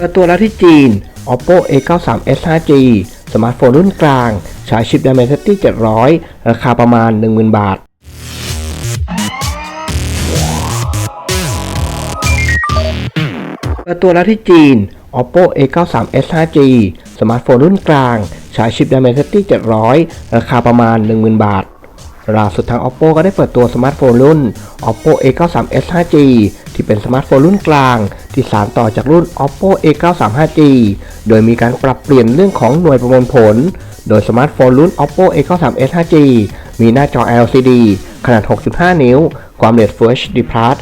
เปิดตัวแล้วที่จีน Oppo A93s 5G สมาร์ทโฟนรุ่นกลาง ใช้ชิป Dimensity 700 ราคาประมาณ 10,000 บาท เปิดตัวแล้วที่จีน Oppo A93s 5G สมาร์ทโฟนรุ่นกลาง ใช้ชิป Dimensity 700 ราคาประมาณ 10,000 บาทล่าสุดทาง Oppo ก็ได้เปิดตัวสมาร์ทโฟนรุ่น Oppo A93s 5G ที่เป็นสมาร์ทโฟนรุ่นกลาง ที่สานต่อจากรุ่น Oppo A93 5G โดยมีการปรับเปลี่ยนเรื่องของหน่วยประมวลผล โดยสมาร์ทโฟนรุ่น Oppo A93s 5G มีหน้าจอ LCD ขนาด 6.5 นิ้ว ความเร็ว Full HD Plus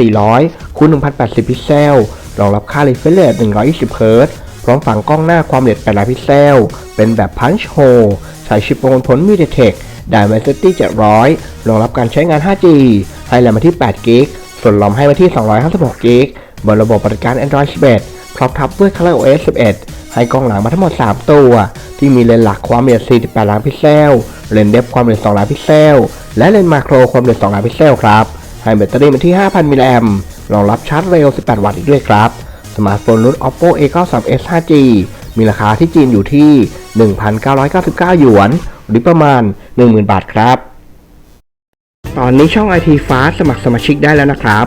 2400คูณ1080 พิกเซล รองรับค่า refresh rate 120 Hz พร้อมฝังกล้องหน้าความเร็ว800พิกเซล เป็นแบบ Punch Hole ใช้ชิปประมวลผล MediaTek Dimensity 700 รองรับการใช้งาน 5G ให้แรมมาที่8 g b ส่วนรอมให้มาที่256 g b บนระบบปฏิการ Android 11 พร้อมทับด้วย ColorOS 11 ให้กล้องหลังมาทั้งหมด 3 ตัว ที่มีเลนส์หลักความละเอียด 48 ล้านพิกเซล เลนส์เดฟความละเอียด 2 ล้านพิกเซล และเลนส์มาโครความละเอียด 2 ล้านพิกเซลครับ ให้แบตเตอรี่มาที่ 5,000 มิลลิแอมป์รองรับชาร์จเร็ว 18 วัตต์อีกด้วยครับ สมาร์ทโฟนรุ่น Oppo A93s 5G มีราคาที่จีนอยู่ที่ 1,999 หยวน หรือประมาณ 10,000 บาทครับ ตอนนี้ช่อง IT Fast สมัครสมาชิกได้แล้วนะครับ